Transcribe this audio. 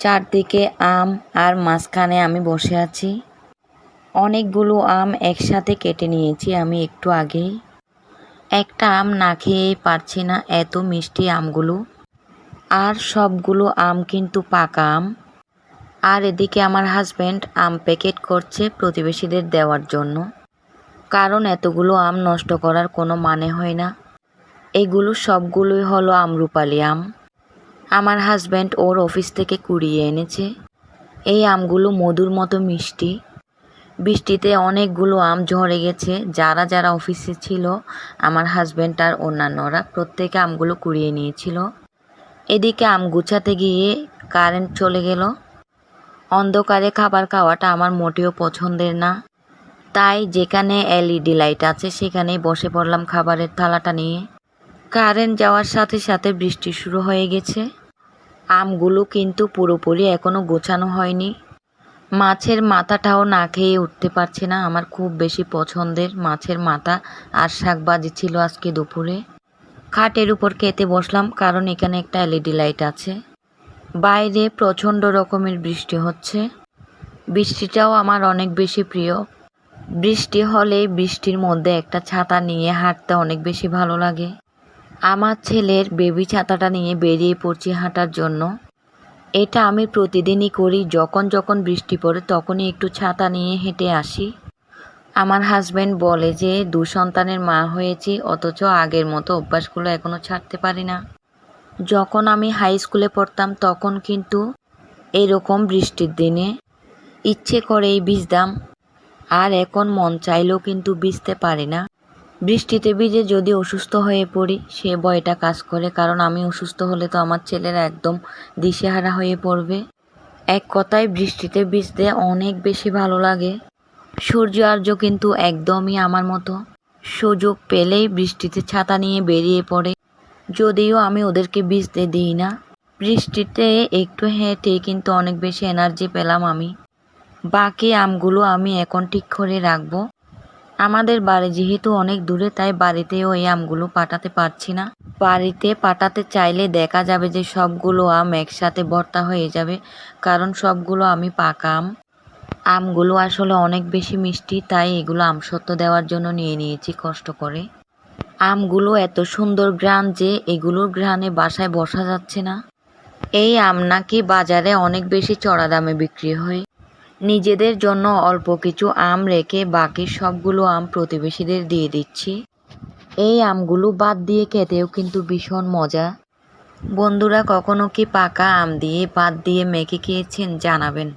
চারদিকে আম আর মাঝখানে আমি বসে আছি। অনেকগুলো আম একসাথে কেটে নিয়েছি আমি একটু আগেই। একটা আম না খেয়েই পারছি না এত মিষ্টি আমগুলো। আর সবগুলো আম কিন্তু পাকা আম। আর এদিকে আমার হাজব্যান্ড আম প্যাকেট করছে প্রতিবেশীদের দেওয়ার জন্য। কারণ এতগুলো আম নষ্ট করার কোনো মানে হয় না। এগুলো সবগুলোই হলো আমরুপালি আম। আমার হাজব্যান্ড ওর অফিস থেকে কুড়িয়ে এনেছে। এই আমগুলো মধুর মতো মিষ্টি। বৃষ্টিতে অনেকগুলো আম ঝরে গেছে। যারা যারা অফিসে ছিল, আমার হাজব্যান্ড আর অন্যান্যরা প্রত্যেকে আমগুলো কুড়িয়ে নিয়েছিল। এদিকে আম গুছাতে গিয়ে কারেন্ট চলে গেল। অন্ধকারে খাবার খাওয়াটা আমার মোটেও পছন্দের না। তাই যেখানে এলইডি লাইট আছে, সেখানেই বসে পড়লাম খাবারের থালাটা নিয়ে। কারেন্ট যাওয়ার সাথে সাথে বৃষ্টি শুরু হয়ে গেছে। আমগুলো কিন্তু পুরোপুরি এখনও গোছানো হয়নি। মাছের মাথাটাও না খেয়ে উঠতে পারছি না। আমার খুব বেশি পছন্দের মাছের মাথা আর শাকবাজি ছিল আজকে দুপুরে। খাটের উপর খেতে বসলাম, কারণ এখানে একটা এলইডি লাইট আছে। বাইরে প্রচণ্ড রকমের বৃষ্টি হচ্ছে। বৃষ্টিটাও আমার অনেক বেশি প্রিয়। বৃষ্টি হলে বৃষ্টির মধ্যে একটা ছাতা নিয়ে হাঁটতে অনেক বেশি ভালো লাগে। আমার ছেলের বেবি ছাতাটা নিয়ে বেরিয়ে পড়ছি হাঁটার জন্য। এটা আমি প্রতিদিনই করি, যখন যখন বৃষ্টি পড়ে তখনই একটু ছাতা নিয়ে হেঁটে আসি। আমার হাজব্যান্ড বলে যে, দু সন্তানের মা হয়েছি, অথচ আগের মতো অভ্যাসগুলো এখনও ছাড়তে পারি না। যখন আমি হাই স্কুলে পড়তাম তখন কিন্তু এরকম বৃষ্টির দিনে ইচ্ছে করেই ভিজতাম আর এখন মন চাইলেও কিন্তু ভিজতে পারি না। বৃষ্টিতে ভিজে যদি অসুস্থ হয়ে পড়ি, সে ভয়টা কাজ করে, কারণ আমি অসুস্থ হলে তো আমার ছেলেরা একদম দিশেহারা হয়ে পড়বে। এক কথায়, বৃষ্টিতে ভিজতে অনেক বেশি ভালো লাগে। সূর্য আর্য কিন্তু একদমই আমার মতো। সুযোগ পেলেই বৃষ্টিতে ছাতা নিয়ে বেরিয়ে পড়ে। যদিও আমি ওদেরকে ভিজতে দিই না। বৃষ্টিতে একটু হেঁটে কিন্তু অনেক বেশি এনার্জি পেলাম আমি। বাকি আমগুলো আমি এখন ঠিক করে রাখব। আমাদের বাড়ি যেহেতু অনেক দূরে, তাই বাড়িতেও এই আমগুলো পাঠাতে পারছি না। বাড়িতে পাঠাতে চাইলে দেখা যাবে যে সবগুলো আম একসাথে ভর্তা হয়ে যাবে, কারণ সবগুলো আমি পাকা আম। আমগুলো আসলে অনেক বেশি মিষ্টি, তাই এগুলো আমসত্ত্ব দেওয়ার জন্য নিয়ে নিয়েছি কষ্ট করে। আমগুলো এত সুন্দর গ্রান যে এগুলোর গ্রানে বাসায় বসা যাচ্ছে না। এই আম নাকি বাজারে অনেক বেশি চড়া দামে বিক্রি হয়। নিজেদের জন্য অল্প কিছু আম রেখে বাকি সবগুলো আম প্রতিবেশীদের দিয়ে দিচ্ছি। এই আমগুলো বাদ দিয়ে খেতেও কিন্তু ভীষণ মজা। বন্ধুরা, কখনো কি পাকা আম দিয়ে বাদ দিয়ে মেখে খেয়েছেন জানাবেন।